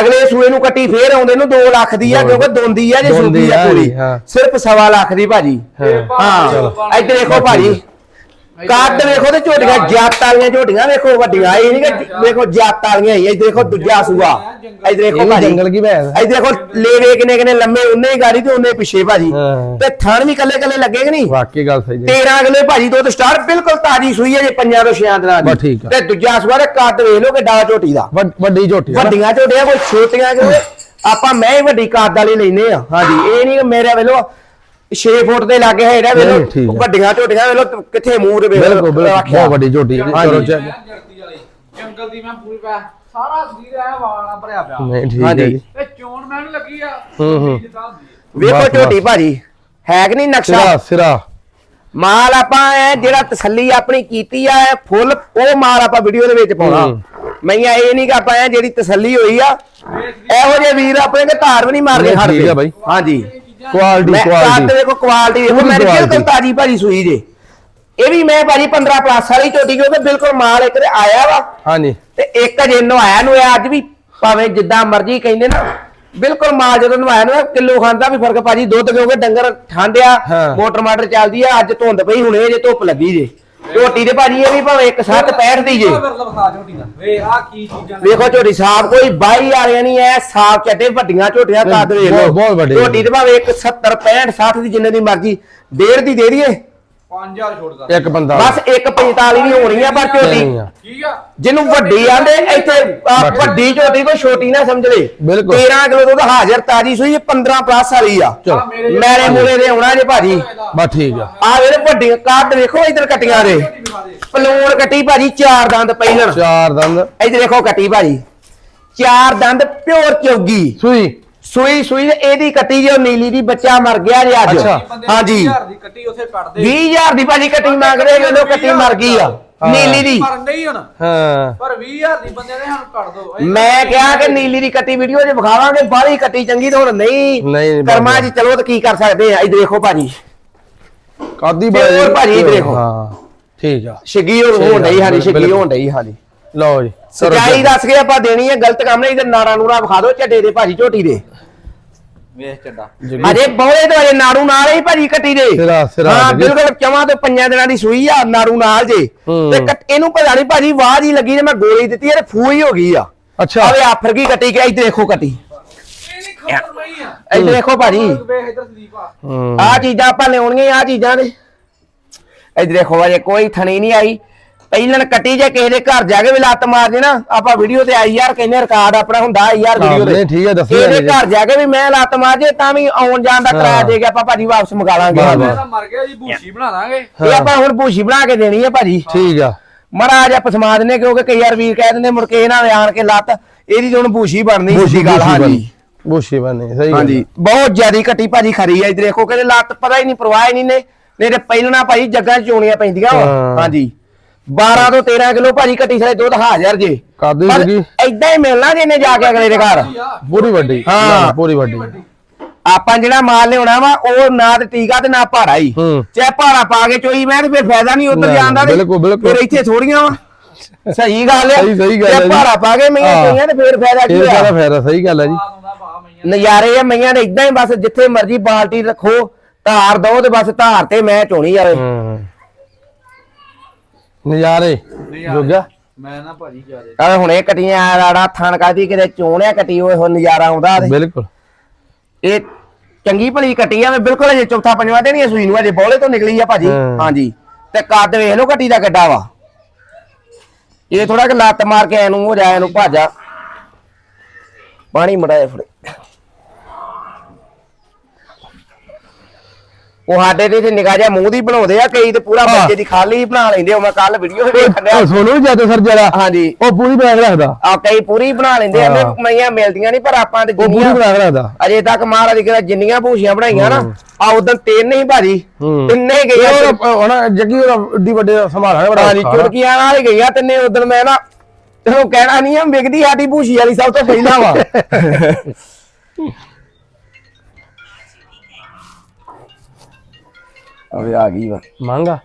ਅਗਲੇ ਸੂਏ ਨੂੰ ਕੱਟੀ ਫੇਰ ਆਉਂਦੇ ਨੂੰ 2 ਲੱਖ ਦੀ ਆ ਕਿਉਂਕਿ ਦੋਂਦੀ ਆ ਜੇ ਸੂਦੀ ਆ ਪੂਰੀ ਜੀ। ਸਿਰਫ ਸਵਾ ਲੱਖ ਦੀ ਭਾਜੀ ਹਾਂ। ਹਾਂ ਇੱਧਰ ਦੇਖੋ ਭਾਜੀ ਕੱਦ ਵੇਖੋ ਤੇ ਝੋਟੀਆਂ ਜੱਤ ਵਾਲੀਆਂ ਝੋਟੀਆਂ ਵੇਖੋ ਵੱਡੀਆਂ ਇਹ ਨਹੀਂ ਕਿ ਵੇਖੋ ਜੱਤ ਵਾਲੀਆਂ ਹੀ ਇੱਧਰ ਦੇਖੋ ਦੂਜਾ ਸੂਆ। ਇੱਧਰ ਇਹ ਦੇਖੋ ਭਾਜੀ। ਜੰਗਲ ਕੀ ਭੈਣ। ਇੱਧਰ ਦੇਖੋ ਲੇਵੇ ਕਿਨੇ ਕਿਨੇ ਲੰਮੇ ਉਨੇ ਹੀ ਗਾੜੀ ਤੇ ਉਨੇ ਪਿੱਛੇ ਭਾਜੀ। ਤੇ ਥਣ ਵੀ ਕੱਲੇ ਕੱਲੇ ਲੱਗੇ ਕਿ ਨਹੀਂ? ਵਾਕਈ ਗੱਲ ਸਹੀ ਹੈ। 13 ਕਿਲੋ ਭਾਜੀ ਦੁੱਧ ਸਟਾਰ ਬਿਲਕੁਲ ਤਾਜੀ ਸੂਈ ਹੈ ਜੇ ਪੰਜਾਂ ਤੋਂ ਛਿਆਂ ਦਿਨਾਂ ਦੀ। ਤੇ ਦੂਜਾ ਸੂਆ ਦੇ ਕੱਦ ਵੇਖ ਲਓ ਕਿੱਡਾ ਝੋਟੀ ਦਾ। ਵੱਡ- ਝੋਟੀ। ਵੱਡੀਆਂ ਝੋਟੀਆਂ ਕੋਈ ਛੋਟੀਆਂ ਕਿਉਂ? ਆਪਾਂ ਮੈਂ ਹੀ ਵੱਡੀ ਕੱਦ ਵਾਲੀ ਲੈਨੇ ਆ। ਹਾਂਜੀ ਇਹ ਨਹੀਂ ਕਿ ਮੇਰੇ ਵੇਲੋ 6 ਫੁੱਟ ਦੇ ਲਾਗੇ ਹੈ ਇਹਦਾ ਨਹੀਂ, ਠੀਕ ਵੇਲੋ। ਵੱਡੀਆਂ ਝੋਟੀਆਂ ਵੇਲੋ ਕਿੱਥੇ ਦੇ ਵੇਲੋ ਬਿਲਕੁਲ ਬਿਲਕੁਲ ਬਹੁਤ ਵੱਡੀ ਝੋਟੀ ਹੈ ਚਲੋ ਚੈੱਕ ਵਾਲੀ ਜੰਗਲ ਦੀ ਮੈਂ ਪੂਰੀ ਪਾ ਸਾਰਾ ਸਰੀਰ ਆ ਵਾਲਾ ਭਰਿਆ ਪਿਆ ਨਹੀਂ ਠੀਕ ਹੈ ਹਾਂਜੀ। ਜੀ ਇਹ ਚੋਣ ਮੈਨੂੰ ਲੱਗੀ ਆ ਹੂੰ, ਹੂੰ। ਜਿੱਦਾਂ ਹੁੰਦੀ ਆ। ਵੇਖੋ ਬਸ, ਝੋਟੀ ਬਸ। ਭਾਜੀ ਹੈ ਕਿ ਨਹੀਂ ਨਕਸ਼ਾ ਸਿਰਾ ਸਿਰਾ ਮਾਲ ਆਪਾਂ ਇਹ ਜਿਹੜਾ ਤਸੱਲੀ ਆਪਣੀ ਕੀਤੀ ਆ ਫੁੱਲ ਉਹ ਮਾਲ ਆਪਾਂ ਵੀਡੀਓ ਦੇ ਵਿੱਚ ਪਾਉਣਾ ਹੂੰ। ਮਈਆਂ ਇਹ ਨਹੀਂ ਕਿ ਆਪਾਂ ਜਿਹੜੀ ਤਸੱਲੀ ਹੋਈ ਆ ਇਹੋ ਜਿਹੇ ਵੀਰ ਆਪਣੇ ਕੇ ਧਾਰ ਵੀ ਨਹੀਂ ਮਾਰਦੇ ਨਹੀਂ, ਠੀਕ ਹਟਦੇ ਆ ਬਾਈ। ਹਾਂਜੀ ਕੁਆਲਿਟੀ ਮੈਂ ਕੱਦ ਕੁਆਲਿਟੀ ਦੇਖੋ ਕੁਆਲਿਟੀ ਦੇਖੋ ਪੂਰੀ ਮੈਂ ਬਿਲਕੁਲ quality। ਤਾਜੀ ਭਾਜੀ ਸੂਈ ਜੇ। ਇਹ ਵੀ ਮੈਂ ਭਾਜੀ 15 ਪਲੱਸ ਵਾਲੀ ਝੋਟੀ ਕਿਉਂਕਿ ਬਿਲਕੁਲ ਮਾਲ ਇੱਕ ਤੇ ਆਇਆ ਵਾ। ਹਾਂਜੀ। ਤੇ ਇੱਕ ਜੇ ਨਵਾਇਆ ਨੂੰ ਅੱਜ ਵੀ ਭਾਵੇਂ ਜਿੱਦਾਂ ਮਰਜ਼ੀ ਕਹਿੰਦੇ ਨਾ ਬਿਲਕੁਲ ਮਾਲ ਜਦੋਂ ਨਵਾਇਆ ਨੂੰ ਕਿਲੋ ਖਾਂਦਾ ਵੀ ਫ਼ਰਕ ਭਾਜੀ ਦੁੱਧ ਕਿਉਂਕਿ ਡੰਗਰ ਠੰਡਿਆ ਹਾਂ। ਮੋਟਰ ਮਾਟਰ ਚੱਲਦੀ ਆ ਅੱਜ ਧੁੰਦ ਪਈ ਹੁਣੇ ਜੇ ਧੁੱਪ ਲੱਗੀ ਜੇ। ਝੋਟੀ ਦੇ ਭਾਜੀ ਇਹ ਵੀ ਭਾਵੇਂ ਇੱਕ ਸੱਤ ਪੈਂਹਠ ਦੀ ਜੇ। ਝੋਟੀ ਦਾ। ਵੇ ਆ ਕੀ ਚੀਜ਼ਾਂ ਨੇ। ਵੇਖੋ ਝੋਟੀ ਸਾਫ਼ ਕੋਈ ਬਾਈ ਵਾਲੀਆਂ ਨਹੀਂ ਐ ਸਾਫ਼ ਚੱਡੇ ਵੱਡੀਆਂ ਝੋਟੀਆਂ ਕੱਦ ਵੇਖ ਲਓ। ਬਹੁਤ ਵੱਡੀ। ਝੋਟੀ ਤੇ ਭਾਵੇਂ ਇੱਕ 70 65 60 ਦੀ ਜਿੰਨੇ ਦੀ ਮਰਜ਼ੀ ਡੇਢ ਦੀ ਦੇ ਦਈਏ। 5000 ਛੋੜਦਾ ਇੱਕ ਬੰਦਾ। ਬਸ ਇੱਕ 45 ਦੀ ਹੋਣੀ ਆ ਪਰ ਝੋਟੀ ਨਹੀਂ ਆ। ਠੀਕ ਆ। ਜਿਹਨੂੰ ਵੱਡੀ ਆਂਦੇ ਇੱਥੇ ਵੱਡੀ ਝੋਟੀ ਕੋਈ ਛੋਟੀ ਨਾ ਸਮਝ ਲੈ ਬਿਲਕੁਲ। 13 ਕਿਲੋ ਦੁੱਧ ਹਾਜ਼ਰ ਤਾਜੀ ਸੂਈ ਇਹ 15 ਪਲੱਸ ਵਾਲੀ ਆ। ਚਲੋ। ਆ ਮੇਰੇ ਮੈਰੇ ਮੂਲੇ ਦੇ ਆਉਣਾ ਜੇ ਭਾਜੀ। ਬਸ ਠੀਕ ਆ। ਆ ਵੇਲੇ ਵੱਡੀ ਕੱਦ ਵੇਖੋ ਇਧਰ ਕੱਟੀਆਂ ਦੇ। ਪਲੂਣ ਕੱਟੀ ਭਾਜੀ ਚਾਰ ਦੰਦ ਪਹਿਲਣ ਚਾਰ ਦੰਦ। ਇਧਰ ਦੇਖੋ ਕੱਟੀ ਭਾਜੀ। ਚਾਰ ਦੰਦ ਪਿਓਰ ਚੌਗੀ। ਸੂਈ। ਸੂਈ ਸੂਈ ਤੇ ਇਹਦੀ ਕੱਟੀ ਜੋ ਨੀਲੀ ਦੀ ਬੱਚਾ ਮਰ ਗਿਆ ਜੀ ਅੱਜ। ਹਾਂਜੀ। ਹਾਂਜੀ 1000 ਦੀ ਕੱਟੀ ਉਥੇ ਕੱਢਦੇ 20000 ਦੀ ਭਾਜੀ ਕੱਟੀ ਮੰਗ ਰਹੇ ਜਦੋਂ ਕੱਟੀ ਮਰ ਗਈ ਆ। ਨੀਲੀ ਦੀ। ਪਰ ਨਹੀਂ ਹੁਣ। ਹਾਂ। ਪਰ 20000 ਦੀ ਬੰਦੇ ਨੇ ਸਾਨੂੰ ਕੱਢ ਦੋ। ਮੈਂ ਕਿਹਾ ਕਿ ਨੀਲੀ ਦੀ ਕੱਟੀ ਵੀਡੀਓ 'ਚ ਵਿਖਾਵਾਂਗੇ ਬਾਹਲੀ ਕੱਟੀ ਚੰਗੀ ਤਾਂ ਹੁਣ ਨਹੀਂ। ਕਰਮਾਂ। 'ਚ ਚਲੋ ਤਾਂ ਕੀ ਕਰ ਸਕਦੇ ਆ? ਇਧਰ ਦੇਖੋ ਭਾਜੀ। ਕਾਦੀ ਪਿਓਰ ਭਾਜੀ ਦੇਖੋ। ਹਾਂ। ਠੀਕ ਆ। ਛਿੱਗੀ ਹੋਣ ਹੋਣ ਡਈ ਛਿੱਗੀ ਬਿਲਕੁਲ। ਹੋਣ ਡਈ ਹਾਂਜੀ ਲਓ ਜੀ ਸਚਾਈ। ਦੱਸ ਕੇ ਆਪਾਂ ਦੇਣੀ ਹੈ ਗਲਤ ਕੰਮ ਨਹੀਂ ਇਧਰ ਨਾੜਾ ਨੂੜਾ ਵਿਖਾ ਦਿਓ ਝੱਡੇ ਦੇ ਭਾਜੀ ਝੋਟੀ ਦੇ। ਵੇਖ ਚੱਡਾ। ਬੋਲੇ ਤੋਂ ਅਜੇ ਨਾੜੂ ਨਾਲ ਹੀ ਭਾਜੀ ਕੱਟੀ ਦੇ। ਸਿਰਾ- ਸਿਰਾ ਹਾਂ ਜੱਗੀ। ਬਿਲਕੁਲ ਚਵਾਂ ਤੋਂ ਪੰਜਾਂ ਦਿਨਾਂ ਦੀ ਸੂਈ ਆ ਨਾੜੂ ਨਾਲ ਜੇ। ਹੂੰ। ਤੇ ਕੱਟ- ਇਹਨੂੰ ਪਤਾ ਨਹੀਂ ਭਾਜੀ ਆਵਾਜ਼ ਹੀ ਲੱਗੀ ਤੇ ਮੈਂ ਗੋਲੀ ਦਿੱਤੀ ਇਹ ਫੂ ਹੀ ਹੋ ਗਈ ਆ। ਅੱਛਾ। ਆਵੇ ਆਫਰ ਕੀ ਕੱਟੀ ਗਿਆ ਇੱਧਰ ਦੇਖੋ ਕੱਟੀ। ਇਹ ਨਹੀਂ ਖਬਰ ਨਹੀਂ ਆ। ਇੱਧਰ ਦੇਖੋ ਭਾਜੀ। ਆ। ਚੀਜ਼ਾਂ ਆਪਾਂ ਲਿਆਉਣੀਆਂ ਆ ਚੀਜ਼ਾਂ ਦੇ। ਇੱਧਰ ਦੇਖੋ ਕੋਈ ਥਣੀ ਨਹੀਂ ਆਈ। ਪਹਿਲਣ ਕੱਟੀ ਜੇ ਕਿਸੇ ਦੇ ਘਰ ਜਾ ਕੇ ਵੀ ਲੱਤ ਮਾਰ ਜੇ ਨਾ ਆਪਾਂ ਵੀਡੀਓ ਤੇ ਆਈ ਯਾਰ ਕਹਿੰਦੇ ਰਿਕਾਰਡ ਆਪਣਾ ਹੁੰਦਾ ਯਾਰ ਵੀਡੀਓ ਨਹੀਂ, ਦੇ ਠੀਕ ਹੈ, ਦੱਸੋ ਇਹਦੇ ਯਾਰ ਘਰ ਜਾ ਕੇ ਵੀ ਮੈਂ ਲੱਤ ਮਾਰ ਜੇ ਤਾਂ ਵੀ ਆਉਣ ਜਾਣ ਦਾ ਕਿਰਾਇਆ ਦੇ ਕੇ ਆਪਾਂ ਭਾਜੀ ਵਾਪਸ ਮੰਗਾ ਲਾਂਗੇ। ਤਾਂ ਮਰ ਗਿਆ ਜੀ ਭੂਸ਼ੀ ਬਣਾ ਦਾਂਗੇ ਇਹ ਆਪਾਂ ਹੁਣ ਭੂਸ਼ੀ ਬਣਾ ਕੇ ਦੇਣੀ ਹੈ ਭਾਜੀ। ਠੀਕ ਆ। ਮਹਾਰਾਜ ਆਪਾਂ ਸਮਾ ਦਿੰਦੇ ਕਿਉਂਕਿ ਕਈ ਵਾਰ ਵੀਰ ਕਹਿ ਦਿੰਦੇ ਮੁੜ ਕੇ ਇਹਨਾਂ ਨੇ ਆਣ ਕੇ ਲੱਤ ਇਹਦੀ ਤਾਂ ਹੁਣ ਭੂਸ਼ੀ ਬਣਨੀ ਬੂਸ਼ੀ ਗੱਲ ਹਾਂਜੀ ਬਣੀ। ਬੂਸ਼ੀ ਬਣੀ ਸਹੀ ਹਾਂਜੀ। ਬਹੁਤ ਜ਼ਿਆਦੀ ਕੱਟੀ ਭਾਜੀ ਖਰੀ ਹੈ ਇਧਰ ਦੇਖੋ ਕਹਿੰਦੇ ਲੱਤ ਪਤਾ ਹੀ ਨਹੀਂ ਪਰਵਾਹ ਹੀ ਨਹੀਂ ਨੇ ਨਹੀਂ ਤੇ ਪਹਿਲਣਾ ਭਾਜੀ ਜੱਗਾਂ 'ਚ ਚੋਣੀਆਂ ਪੈਂਦੀਆਂ। ਹਾਂਜੀ। 12 ਤੋਂ 13 ਕਿਲੋ ਭਾਜੀ ਕੱਟੀ ਸਾਰੇ ਦੁੱਧ ਹਾਜ਼ਰ ਜੇ। ਕਾਦੀ ਪਰ ਏਦਾਂ ਹੀ ਮਿਲਣਾ ਜੇ ਇਹਨੇ ਜਾ ਕੇ ਅਗਲੇ ਦੇ ਘਰ। ਪੂਰੀ ਵੱਡੀ। ਹਾਂ। ਪੂਰੀ ਵੱਡੀ। ਆਪਾਂ ਜਿਹੜਾ ਮਾਲ ਲਿਆਉਣਾ ਵਾ ਉਹ ਨਾ ਤੇ ਟੀਕਾ ਤੇ ਨਾ ਭਾੜਾ ਹੀ। ਹੂੰ। ਚਾਹੇ ਭਾੜਾ ਪਾ ਕੇ ਚੋਈ ਮੈਂ ਤੇ ਫਿਰ ਫਾਇਦਾ ਨਹੀਂ ਉਧਰ ਨਾ, ਜਾਣ ਦਾ ਤੇ ਬਿਲਕੁਲ, ਬਿਲਕੁਲ। ਫਿਰ ਇੱਥੇ ਥੋੜੀਆਂ ਵਾ। ਸਹੀ ਗੱਲ ਹੈ ਸਹੀ- ਸਹੀ ਗੱਲ ਹੈ ਜੇ। ਭਾੜਾ ਪਾ ਕੇ ਮਈਆਂ ਹਾਂ। ਚੋਈਆਂ ਤੇ ਫਿਰ ਫਾਇਦਾ ਕੀ ਹੋਇਆ? ਸਾਰਾ ਫਾਇਦਾ? ਸਹੀ ਗੱਲ ਹੈ ਜੀ। ਨਜ਼ਾਰੇ ਆ ਮਈਆਂ ਦੇ ਇਦਾਂ ਹੀ ਬਸ ਜਿੱਥੇ ਮਰਜ਼ੀ ਬਾਲਟੀ ਰੱਖੋ ਧਾਰ ਦੋ ਤੇ ਬਸ ਧਾਰ ਤੇ ਮੈਂ ਚੋਣੀ ਜਾਵੇ ਹੂੰ। ਨਜ਼ਾਰੇ ਨਜ਼ਾਰੇ। ਜੋਗਾ? ਮੈਂ ਨਾ ਭਾਜੀ ਜਿਆਦੇ ਆ ਹੁਣੇ ਕਟੀਆਂ ਰਾੜਾ ਥਣ ਕਾਦੀ ਕਿਤੇ ਚੋਣਿਆ ਕਟੀ ਹੋਏ ਹੋ ਨਜ਼ਾਰਾ ਆਉਂਦਾ ਤੇ। ਬਿਲਕੁਲ। ਇਹ ਚੰਗੀ ਭਲੀ ਕੱਟੀ ਆ ਮੈਂ ਬਿਲਕੁਲ ਅਜੇ ਚੌਥਾ ਪੰਜਵਾਂ ਤੇ ਨਹੀਂ ਸੂਈ ਨੂੰ ਅਜੇ ਬੋਲੇ ਤੋਂ ਨਿਕਲੀ ਆ ਭਾਜੀ। ਹਾਂ। ਹਾਂਜੀ। ਤੇ ਕੱਦ ਵੇਖ ਲਓ ਕੱਟੀ ਦਾ ਕਿੱਡਾ ਵਾ। ਇਹ ਥੋੜਾ ਕਿ ਲੱਤ ਮਾਰ ਕੇ ਐਨੂੰ ਹੋ ਜਾਏ ਇਹਨੂੰ ਭਾਜਾ ਪਾਣੀ ਮੜਾਏ ਫੜੇ। ਉਹ ਸਾਡੇ ਤੇ ਇੱਥੇ ਨਿਗਾਹ ਜਿਹਾ ਮੂੰਹ ਦੀ ਬਣਾਉਂਦੇ ਆ ਕਈ ਤੇ ਪੂਰਾ ਬੱਚੇ ਦੀ ਖਾਲੀ ਬਣਾ ਲੈਂਦੇ ਹੋ ਮੈਂ ਕੱਲ ਵੀਡੀਓ ਵੇਖਣ ਡਿਆ। ਉਹ ਸੋਨੂ ਜ਼ਿਆਦਾ ਸਰ ਜਰਾ ਹਾਂਜੀ। ਉਹ ਪੂਰੀ ਬਣਾ ਕੇ ਰੱਖਦਾ। ਆ ਕਈ ਪੂਰੀ ਬਣਾ ਲੈਂਦੇ ਆ। ਮਈਆਂ ਮਿਲਦੀਆਂ ਨਹੀਂ ਪਰ ਆਪਾਂ ਤੇ ਉਹ ਪੂਰੀ ਬਣਾ ਕੇ ਰੱਖਦਾ। ਅਜੇ ਤੱਕ ਮਹਾਰਾਜ ਦੀ ਕਿਹੜਾ ਜਿੰਨੀਆਂ ਭੂਸ਼ੀਆਂ ਬਣਾਈਆਂ ਨਾ ਆ ਉਦੋਂ ਤਿੰਨ ਹੀ ਭਾਜੀ। ਤਿੰਨੇ ਗਈਆਂ ਉਹ ਹੁਣ ਜੱਗੀ ਉਹਦਾ ਏਡੀ ਵੱਡੇ ਸੰਭਾਲਣਾ ਬੜਾ ਹਾਂਜੀ। ਚੁਟਕੀਆਂ ਨਾਲ ਹੀ ਗਈਆਂ ਤਿੰਨੇ ਉਦੋਂ ਮੈਂ ਨਾ ਚਲੋ ਕਹਿਣਾ ਨਹੀਂ ਆ ਵਿਕਦੀ ਸਾਡੀ ਭੂਸ਼ੀ ਵਾਲੀ ਸਭ ਤੋਂ ਪਹਿਲਾਂ ਵਾ। ਅਵੇ ਆ ਗਈ ਵਾ। ਮੰਗਾ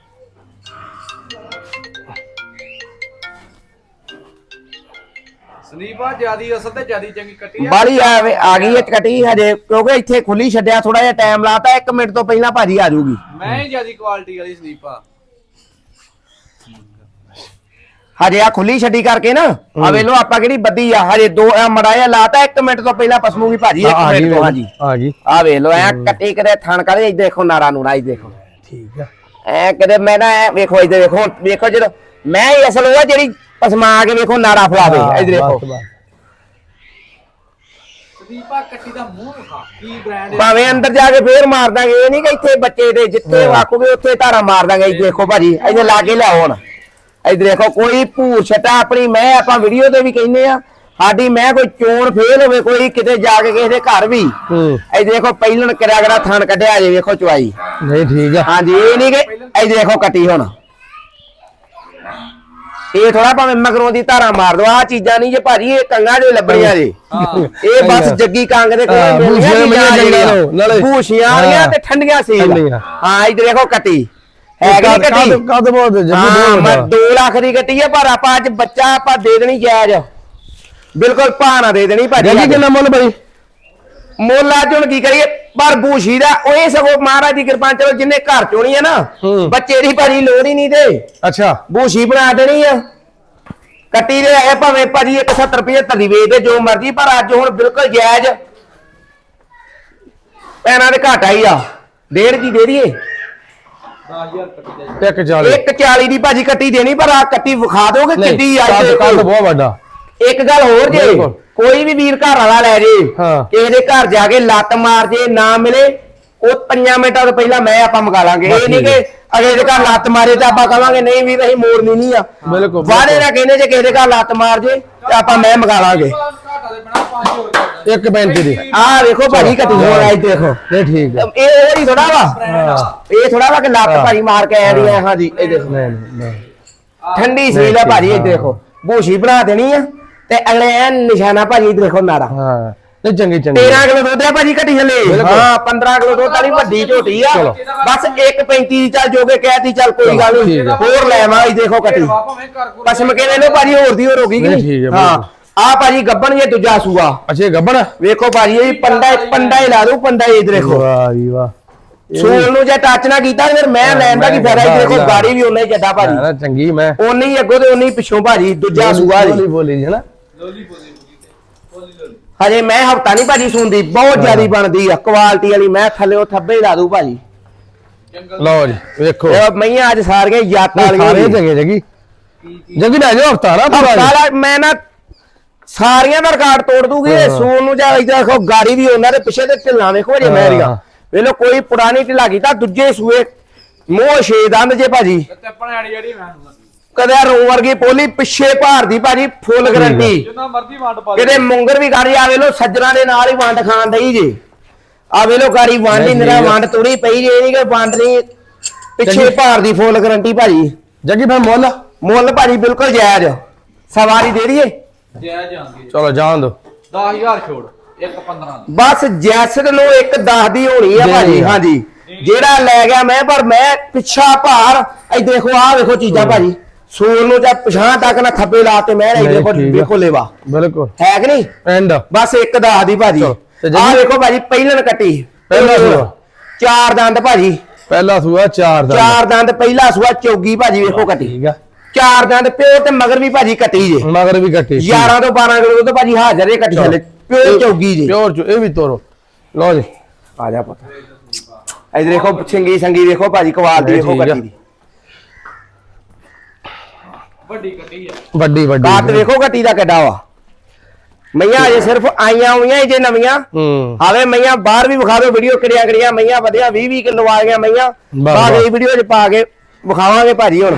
ਸੰਦੀਪਾ ਜਿਆਦੀ ਅਸਲ ਤੇ ਜਿਆਦੀ ਚੰਗੀ ਕੱਟੀ ਆ। ਬਾਲੀ ਆਵੇ ਆ ਗਈ ਇਹ ਕਟੀ ਹਜੇ ਕਿਉਂਕਿ ਇੱਥੇ ਖੁੱਲੀ ਛੱਡਿਆ ਥੋੜਾ ਜਿਹਾ ਟਾਈਮ ਲਾਤਾ 1 ਮਿੰਟ ਤੋਂ ਪਹਿਲਾਂ ਭਾਜੀ ਆ ਜਾਊਗੀ। ਮੈਂ ਹੀ ਜਿਆਦੀ ਕੁਆਲਿਟੀ ਵਾਲੀ ਸੰਦੀਪਾ ਹਜੇ ਆ ਖੁੱਲੀ ਛੱਡੀ ਕਰਕੇ ਨਾ ਆ ਵੇਲੋ ਆਪਾਂ ਕਿਹੜੀ ਬੱਦੀ ਆ ਹਜੇ ਦੋ ਮੜਾਇਆ ਲਾਤਾ 1 ਮਿੰਟ ਤੋਂ ਪਹਿਲਾਂ ਪਸਮੂਗੀ ਭਾਜੀ 1 ਆ ਗਈ ਮਿੰਟ ਤੋਂ ਹਾਂਜੀ। ਆ ਗਈ। ਆ ਐ ਕੱਟੀ ਕਦੇ ਥਣ ਕਰੇ ਇਹ ਦੇਖੋ ਨਾਰਾ ਨੂੰ ਰਾਈ ਦੇਖੋ। ਠੀਕ ਆ। ਐ ਕਦੇ ਮੈਂ ਨਾ ਐ ਵੇਖੋ ਇੱਧਰ ਵੇਖੋ ਹੁਣ ਵੇਖੋ ਜਦੋਂ ਮੈਂ ਹੀ ਅਸਲ ਉਹ ਆ ਜਿਹੜੀ ਪਸਮਾ ਕੇ ਵੇਖੋ ਨਾਰਾ ਫਲਾਵੇ ਇੱਧਰ ਦੇਖੋ ਬਸ, ਬਸ। ਸੰਦੀਪਾ ਕੱਟੀ ਦਾ ਮੂੰਹ ਵਿਖਾ ਕੀ ਬ੍ਰਾਂਡ ਭਾਵੇਂ ਅੰਦਰ ਜਾ ਕੇ ਫੇਰ ਮਾਰ ਦਾਂਗੇ ਇਹ ਨਹੀਂ ਕਿ ਇੱਥੇ ਬੱਚੇ ਦੇ ਜਿੱਥੇ ਵਾਕੋਗੇ ਉੱਥੇ ਧਾਰਾ ਮਾਰ ਦਾਂਗੇ ਇੱਧਰ ਦੇਖੋ ਭਾਜੀ ਇੱਧਰ ਲਾ ਕੇ ਲਿਆਓ ਹੁਣ। ਇੱਧਰ ਦੇਖੋ ਕੋਈ ਭੂਰ ਛਟਾ ਆਪਣੀ ਮੈਂ ਆਪਾਂ ਵੀਡੀਓ ਤੇ ਵੀ ਕਹਿੰਦੇ ਆ ਸਾਡੀ ਮੈਂ ਕੋਈ ਚੋਣ ਫੇਲ ਹੋਵੇ ਕੋਈ ਕਿਤੇ ਜਾ ਕੇ ਕਿਸੇ ਦੇ ਘਰ ਵੀ ਹੂੰ। ਇੱਧਰ ਦੇਖੋ ਪਹਿਲਣ ਕਰਿਆ ਕਰਾ ਥਣ ਕੱਢਿਆ ਜੇ ਵੇਖੋ ਚੁਆਈ। ਨਹੀਂ ਠੀਕ ਆ। ਹਾਂਜੀ ਇਹ ਨਹੀਂ ਕਿ ਇੱਧਰ ਦੇਖੋ ਕੱਟੀ ਹੁਣ। ਇਹ ਥੋੜਾ ਭਾਵੇਂ ਮਗਰੋਂ ਦੀ ਧਾਰਾ ਮਾਰ ਦੋ ਆ ਚੀਜ਼ਾਂ ਨਹੀਂ ਜੇ ਭਾਜੀ ਇਹ ਕੰਗਾ ਜੋ ਲੱਭਣੀਆਂ ਜੇ। ਇਹ ਬਸ ਜੱਗੀ ਕੰਗ ਦੇ ਕੋਲ ਮਿਲਣੀਆਂ ਭੂਸ਼ੀਆਂ ਵਾਲੀਆਂ। ਤੇ ਠੰਡੀਆਂ ਸੀ। ਹਾਂ ਇੱਧਰ ਦੇਖੋ ਕੱਟੀ। ਹੈ ਕਿ ਨਹੀਂ ਕਦ ਕੱਟੀ। ਕਦ ਬਹੁਤ ਜੱਗੀ ਹਾਂ ਬਹੁਤ ਮੈਂ ਵੱਡਾ। 2 ਲੱਖ ਦੀ ਕੱਟੀ ਆ ਪਰ ਆਪਾਂ ਅੱਜ ਬੱਚਾ ਆਪਾਂ ਦੇ ਦੇਣੀ ਜਾਇਜ਼। ਬਿਲਕੁਲ ਨਾ ਦੇ ਦੇਣੀ ਭਾਜੀ ਅੱਜ। ਕਿੰਨਾ ਮੁੱਲ ਬਈ ਮੁੱਲ ਅੱਜ ਹੁਣ ਕੀ ਕਰੀਏ? ਪਰ ਬੂਸ਼ੀ ਦਾ ਉਹ ਇਹ ਸਗੋਂ ਮਹਾਰਾਜ ਦੀ ਕਿਰਪਾ ਚਲੋ ਜਿੰਨੇ ਘਰ ਚੋਣੀ ਆ ਨਾ ਹੂੰ। ਬੱਚੇ ਦੀ ਭਾਜੀ ਲੋੜ ਹੀ ਨਹੀਂ ਤੇ। ਅੱਛਾ। ਬੂਸ਼ੀ ਬਣਾ ਦੇਣੀ ਆ। ਕੱਟੀ ਦੇ ਆਏ ਭਾਵੇਂ ਭਾਜੀ 170 75 ਦੀ ਵੇਚਦੇ ਜੋ ਮਰਜ਼ੀ ਪਰ ਅੱਜ ਹੁਣ ਬਿਲਕੁਲ ਜਾਇਜ਼। ਪੈਣਾ ਦੇ ਘਾਟਾ ਹੀ ਆ। ਡੇਢ ਦੀ ਦੇ ਦਈਏ। 10000 ਕੱਟੀ ਦਾ ਇੱਕ ਚਾਲੀ 140 ਦੀ ਭਾਜੀ ਕੱਟੀ ਦੇਣੀ ਪਰ ਆ ਕੱਟੀ ਵਿਖਾ ਦੋਗੇ ਕਿੱਡੀ ਆ ਕੱਦ। ਬਹੁਤ ਵੱਡਾ। ਇੱਕ ਗੱਲ ਹੋਰ ਜੇ ਬਿਲਕੁਲ। ਕੋਈ ਵੀ ਵੀਰ ਘਰ ਵਾਲਾ ਲੈ ਜੇ ਹਾਂ। ਕਿਸੇ ਦੇ ਘਰ ਜਾ ਕੇ ਲੱਤ ਮਾਰ ਜੇ ਨਾ ਮਿਲੇ ਉਹ 5 ਮਿੰਟਾਂ ਤੋਂ ਪਹਿਲਾਂ ਮੈਂ ਆਪਾਂ ਮੰਗਾ ਲਾਂਗੇ। ਇਹ ਨਹੀਂ ਕਿ ਅਗਲੇ ਦੇ ਘਰ ਲੱਤ ਮਾਰੇ ਤਾਂ ਆਪਾਂ ਕਹਾਂਗੇ ਨਹੀਂ ਵੀਰ ਅਸੀਂ ਮੋੜਨੀ ਨਹੀਂ ਆ। ਬਿਲਕੁਲ, ਬਿਲਕੁਲ। ਨਾ ਕਹਿੰਦੇ ਜੇ ਕਿਸੇ ਦੇ ਘਰ ਲੱਤ ਮਾਰ ਜੇ ਤੇ ਆਪਾਂ ਮੈਂ ਮੰਗਾ ਲਾਂਗੇ। ਘਾਟਾ ਦੇ ਬਣਾ 5 ਹੋਰ ਕਰ ਇੱਕ 35 ਦੀ ਆਹ ਵੇਖੋ ਭਾਜੀ ਕੱਟੀ ਹੋਰ ਆਈ ਦੇਖੋ ਇਹ ਠੀਕ ਆ ਇਹ ਹੋਰ ਹੀ ਥੋੜਾ ਵਾ। ਹਾਂ। ਇਹ ਥੋੜਾ ਵਾ ਕਿ ਲੱਤ ਹਾਂ। ਭਾਜੀ ਮਾਰ ਕੇ ਆਇਆ ਦੀ ਹਾਂਜੀ ਇਹ ਦੇਖੋ। ਨਹੀਂ ਨਹੀਂ ਨਹੀਂ। ਠੰਡੀ ਸੀਲ ਆ ਭਾਜੀ ਇਹ ਦੇਖੋ। ਬੂਸ਼ੀ ਬਣਾ ਦੇਣੀ ਆ। ਤੇ ਅਗਲੇ ਐਨ ਨਿਸ਼ਾਨਾ ਭਾਜੀ ਇਹ ਦੇਖੋ ਨਾਰਾ ਹਾਂ ਨਹੀਂ ਚੰਗੀ ਚੰਗੀ। 13 ਕਿਲੋ ਦੁੱਧ ਆ ਭਾਜੀ ਘਟੀ ਹਲੇ। ਹਾਂ 15 ਕਿਲੋ ਦੁੱਧ ਵਾਲੀ ਵੱਡੀ ਝੋਟੀ ਆ। ਚਲੋ। ਬਸ 1.35 ਦੀ ਚੱਲ ਜੋਗੇ ਕਹਿਤੀ ਚੱਲ ਕੋਈ ਗੱਲ ਨਹੀਂ ਠੀਕ ਆ। ਹੋਰ ਲੈ ਇਹ ਦੇਖੋ ਭਾਵੇਂ ਗੁਰੂ ਪਸਮ ਕੇ ਲੈ ਲਓ ਭਾਜੀ ਹੋਰ ਦੀ ਹੋਰ ਹੋ ਗਈ ਕਿ ਨਹੀਂ, ਠੀਕ ਆ, ਹਾਂ। ਆ ਭਾਜੀ ਗੱਬਣ ਜੇ ਦੂਜਾ ਸੂਆ। ਅੱਛਾ ਇਹ ਗੱਬੜ ਆ? ਵੇਖੋ ਭਾਜੀ ਇਹ ਪੰਡਾ ਪੰਡਾ ਹੀ ਲਾ ਦੂ ਪੰਡਾ ਇਹ ਦੇਖੋ। ਵਾਹ ਜੀ ਵਾਹ। ਸੂਲ ਨੂੰ ਜੇ ਟੱਚ ਨਾ ਕੀਤਾ ਫਿਰ ਮੈਂ ਲੈਣ ਦਾ ਕੀ ਫਾਇਦਾ ਇਹ ਦੇਖੋ ਗਾੜੀ ਵੀ ਉਨਾ ਹੀ ਜੱਡਾ ਭਾਜੀ। ਨਾ ਚੰਗੀ ਮੈਂ। ਉਨੀ ਹੀ ਅੱਗੋਂ ਤੇ ਉਨੀ ਹੀ ਪਿੱਛੋਂ ਭਾਜੀ ਦੂਜਾ ਸੂਆ ਬੋਲੀ ਜੀ ਬੋਲੀ ਜੀ ਹਨਾ? ਲੋਲੀ ਬੋਲੀ ਬੋਲੀ ਤੇ ਬੋਲੀ ਲੋਲੀ ਹਜੇ ਮੈਂ ਹਫਤਾ ਨਹੀਂ ਭਾਜੀ ਸੁਣਦੀ ਬਹੁਤ ਜ਼ਿਆਦੀ ਬਣਦੀ ਆ ਕੁਆਲਿਟੀ ਵਾਲੀ ਮੈਂ ਥੱਲੇ ਉਹ ਥੱਬੇ ਹੀ ਲਾ ਦੂ ਭਾਜੀ। ਲਓ ਜੀ ਵੇਖੋ। ਇਹ ਮਈਆਂ ਅੱਜ ਸਾਰੀਆਂ ਯਾਤਾਂ ਨਹੀਂ, ਸਾਰੇ ਵਾਲੀਆਂ ਚੰਗੇ। ਜਗੀ ਜੱਗੀ ਲੈ ਜਾਓ ਹਫਤਾ ਨਾ। ਸਾਲਾ ਮੈਂ ਨਾ ਸਾਰੀਆਂ ਦਾ ਰਿਕਾਰਡ ਤੋੜ ਦੂਗੀ ਇਹ ਸੂਨ ਨੂੰ ਜਾਂ ਇਧਰ ਦੇਖੋ ਗਾੜੀ ਵੀ ਉਹਨਾਂ ਦੇ ਪਿੱਛੇ ਤੇ ਢਿੱਲਾਂ ਵੇਖੋ ਜੇ ਮੈਰੀਆਂ। ਵੇਲੋ ਕੋਈ ਪੁਰਾਣੀ ਢਿੱਲਾ ਕੀਤਾ ਦੂਜੇ ਸੂਏ ਮੋਹ ਛੇ ਦੰਦ ਜੇ ਭਾਜੀ। ਤੇ ਆਪਣੇ ਆੜੀ ਜਿਹੜੀ ਮੈਂ ਕਦੇ ਰੋ ਵਰਗੀ ਪੋਲੀ ਪਿੱਛੇ ਭਾਰ ਦੀ ਭਾਜੀ ਫੁੱਲ ਗਰੰਟੀ ਜਿੰਨਾ ਮਰਜ਼ੀ ਵੰਡ ਪਾ ਦੇ ਕਿਤੇ ਮੁੰਗਰ ਵੀ ਗਾੜੀ ਆ ਵੇਲੋ ਸੱਜਣਾ ਦੇ ਨਾਲ ਹੀ ਵੰਡ ਖਾਣ ਦਈ ਜੇ। ਆ ਵੇਲੋ ਗਾੜੀ ਵੰਡ ਹੀ ਨਿਰਾ ਵੰਡ ਤੁੜੀ ਪਈ ਜੇ ਇਹ ਨਹੀਂ ਕਿ ਵੰਡ ਨਹੀਂ। ਪਿੱਛੇ ਭਾਰ ਦੀ ਫੁੱਲ ਗਰੰਟੀ ਭਾਜੀ। ਜੱਗੀ ਫਿਰ ਮੁੱਲ? ਮੁੱਲ ਭਾਜੀ ਬਿਲਕੁਲ ਜਾਇਜ਼। ਸਵਾਰੀ ਦੇ ਦਈਏ? ਜੈ ਜਾਂਦੀ ਚਲੋ ਜਾਣ ਦੋ। 10000 ਛੋੜ ਇੱਕ 15 ਦੀ। ਬਸ ਜੈਸਡ ਨੂੰ ਇੱਕ 10 ਦੀ ਹੋਣੀ ਆ ਭਾਜੀ। ਹਾਂਜੀ। ਜਿਹੜਾ ਲੈ ਗਿਆ ਮੈਂ ਪਰ ਮੈਂ ਪਿੱਛਾ ਭਾਰ ਇਹ ਦੇਖੋ ਆ ਵੇਖੋ ਚੀਜ਼ਾਂ ਭਾਜੀ। ਸੂਰ ਨੂੰ ਜਾਂ ਪਛਾਂ ਤੱਕ ਨਾ ਥੱਬੇ ਲਾ ਤੇ ਮੈਂ ਇਹ ਨਹੀਂ, ਦੇਖੋ ਠੀਕ ਆ। ਵੇਖੋ ਲੇਵਾ। ਬਿਲਕੁਲ। ਹੈ ਕਿ ਨਹੀਂ? ਐਂਡ ਬਸ ਇੱਕ 10 ਦੀ ਭਾਜੀ। ਚਲੋ, ਤੇ ਆ ਜਿਹੜੀ- ਵੇਖੋ ਭਾਜੀ ਪਹਿਲਣ ਕੱਟੀ। ਪਹਿਲਾ ਸੂਆ। ਚਾਰ ਦੰਦ ਭਾਜੀ। ਪਹਿਲਾ ਸੂਆ ਚਾਰ ਦਾ ਚਾਰ ਦੰਦ ਪਹਿਲਾ ਸੂਆ ਚੌਗੀ ਭਾਜੀ ਵੇਖੋ ਕੱਟੀ। ਠੀਕ ਆ। ਚਾਰ ਦੰਦ ਪਿਓ ਤੇ ਮਗਰ ਵੀ ਭਾਜੀ ਕੱਟੀ ਜੇ। ਮਗਰ ਵੀ ਕੱਟੀ। 11 ਤੋਂ 12 ਕਿਲੋ ਦੁੱਧ ਭਾਜੀ ਹਾਜ਼ਰ ਇਹ ਕੱਟੀ ਥੱਲੇ ਪਿਓ ਚੌਗੀ ਜੀ। ਪਿਓਰ ਚ ਇਹ ਵੀ ਤੋਰੋ। ਲਓ ਜੀ। ਆ ਜਾ ਪੁੱਤ। ਇਧਰ ਦੇਖੋ ਸਿੰਗੀ ਸੰਗੀ ਦੇਖੋ ਭਾਜੀ ਕਵਾਲ ਦੀ ਦੇਖੋ। ਕੱਟੀ ਦੀ। ਵੱਡੀ ਕੱਟੀ ਆ। ਵੱਡੀ ਵੱਡੀ। ਵੇਖੋ ਕੱਟੀ ਦਾ ਕਿੱਡਾ ਵਾ। ਮਈਆਂ ਅਜੇ ਸਿਰਫ ਆਈਆਂ ਹੋਈਆਂ ਹੀ ਜੇ ਨਵੀਆਂ। ਹੂੰ। ਹਾਵੇ ਮਈਆਂ ਬਾਹਰ ਵੀ ਵਿਖਾ ਦਿਓ ਵੀਡੀਓ ਕਿਹੜੀਆਂ ਕਿਹੜੀਆਂ। ਮਈਆਂ ਵਧਿਆ 20 20 ਕਿਲੋ ਆ ਗਈਆਂ ਮਈਆਂ। ਵਾਹ, ਬਾਅਦ ਵਾਹ। ਇਹ ਵੀਡੀਓ 'ਚ ਪਾ ਕੇ ਵਿਖਾਵਾਂਗੇ ਭਾਜੀ ਹੁਣ।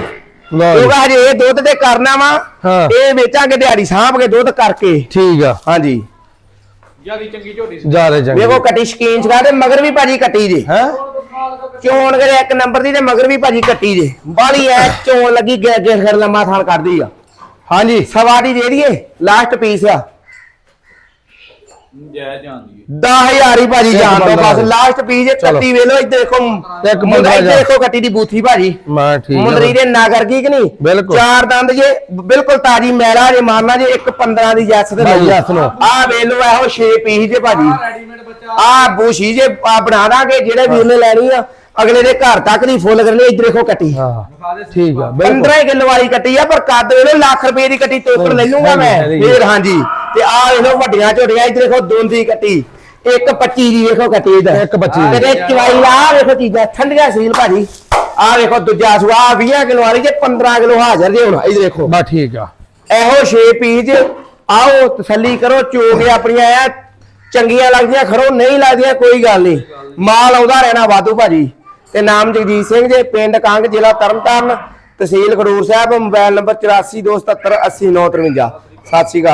ਲਓ ਜੀ। ਕਿਉਂਕਿ ਹਜੇ ਇਹ ਦੁੱਧ ਤੇ ਕਰਨਾ ਵਾ ਹਾਂ। ਇਹ ਵੇਚਾਂਗੇ ਦਿਹਾੜੀ ਸਾਂਭ ਕੇ ਦੁੱਧ ਕਰਕੇ। ਠੀਕ ਆ। ਹਾਂਜੀ। ਜਿਆਦੀ ਚੰਗੀ ਝੋਟੀ ਸੀ। ਜਾ ਰਹੇ ਚੰਗੇ। ਵੇਖੋ ਕੱਟੀ ਸ਼ਕੀਨ ਚਗਾ ਤੇ ਮਗਰ ਵੀ ਭਾਜੀ ਕੱਟੀ ਜੇ। ਹੈ? ਚੋਣ ਕਰੇ ਇੱਕ ਨੰਬਰ ਦੀ ਤੇ ਮਗਰ ਵੀ ਭਾਜੀ ਕੱਟੀ ਜੇ। ਬਾਲੀ ਐ ਚੋਣ ਲੱਗੀ ਗੇ ਗੇ ਫਿਰ ਲੰਮਾ ਥਾਲ ਕੱਢਦੀ ਆ। ਹਾਂਜੀ। ਸਵਾ ਦੀ ਦੇ ਦਈਏ ਲਾਸਟ ਪੀਸ ਆ। ਜੈ ਜਾਂਦੀ 10000 ਹੀ ਭਾਜੀ ਜਾਣ ਦੋ ਪੰਦਰਾਂ ਬਸ। ਲਾਸਟ ਚਲੋ। ਕੱਟੀ ਵੇਲੋ ਇੱਥੇ ਦੇਖੋ। ਇੱਕ ਮੁੰਡਾ ਹਜ਼ਾਰ। ਦੇਖੋ ਕੱਟੀ ਦੀ ਬੂਥੀ ਭਾਜੀ। ਮੈਂ ਠੀਕ ਮੁੰਦਰੀ ਦੇ ਨਾਗਰ ਕੀ ਕਿ ਨਹੀਂ? ਬਿਲਕੁਲ। ਚਾਰ ਦੰਦ ਜੇ ਬਿਲਕੁਲ ਤਾਜੀ ਮੈਲਾ ਜੇ ਮਾਰਨਾ ਜੇ ਇੱਕ 15 ਦੀ ਜੈਸ ਤੇ ਨੂੰ। ਆ ਵੇਲੋ ਇਹੋ 6 ਪੀਸ ਜੇ ਭਾਜੀ। ਰੈਡੀਮੇਡ ਬੱਚਾ। ਆ ਬੂਸ਼ੀ ਜੇ ਆ ਬਣਾ ਦਾਂਗੇ ਜਿਹੜੇ ਵੀਰ ਨੇ ਲੈਣੀ ਆ। ਅਗਲੇ ਦੇ ਘਰ ਤੱਕ ਦੀ ਫੁੱਲ ਕਰਨੀ ਇੱਧਰ ਦੇਖੋ ਕੱਟੀ। ਹਾਂ। ਠੀਕ ਆ ਬਿਲਕੁਲ। 15 ਕਿਲੋ ਵਾਲੀ ਕੱਟੀ ਆ ਪਰ ਕੱਦ ਵੇਲੋ ਲੱਖ ਰੁਪਏ ਦੀ ਕੱਟੀ ਤੋਕੜ ਲੈ ਲੂੰਗਾ ਮੈਂ। ਫੇਰ ਹਾਂਜੀ। ਤੇ ਆ ਵੇਖੋ ਵੱਡੀਆਂ ਝੋਟੀਆਂ ਇੱਧਰ ਦੇਖੋ ਦੋਂਦੀ ਕੱਟੀ ਇੱਕ 25 ਦੀ ਵੇਖੋ ਕੱਟੀ ਇਹਦਾ ਇੱਕ 25 ਦੀ। ਤੇ ਚਵਾਈ ਲਾ ਵੇਖੋ ਚੀਜ਼ਾਂ ਠੰਡੀਆਂ ਸੀਲ ਭਾਜੀ। ਆ ਵੇਖੋ ਦੂਜਾ ਸੁਆ 20 ਕਿਲੋ ਵਾਲੀ ਜੇ 15 ਕਿਲੋ ਹਾਜ਼ਰ ਜੇ ਹੁਣ ਇੱਧਰ ਦੇਖੋ ਬਾ ਠੀਕ ਆ। ਇਹੋ 6 ਪੀਸ ਆਓ ਤਸੱਲੀ ਕਰੋ ਚੋਗੇ ਆਪਣੀਆਂ ਆ ਚੰਗੀਆਂ ਲੱਗਦੀਆਂ ਖਰੋ ਨਹੀਂ ਲੱਗਦੀਆਂ ਕੋਈ ਗੱਲ ਨਹੀਂ। ਮਾਲ ਆਉਂਦਾ ਰਹਿਣਾ ਵਾਧੂ ਭਾਜੀ। ਤੇ ਨਾਮ ਜਗਜੀਤ ਸਿੰਘ ਜੇ ਪਿੰਡ ਕੰਗ ਜ਼ਿਲ੍ਹਾ ਤਰਨਤਾਰਨ ਤਹਿਸੀਲ ਖਡੂਰ ਸਾਹਿਬ ਮੋਬਾਈਲ ਨੰਬਰ 8427780953 ਸਤਿ ਸ਼੍ਰੀ ਅਕਾਲ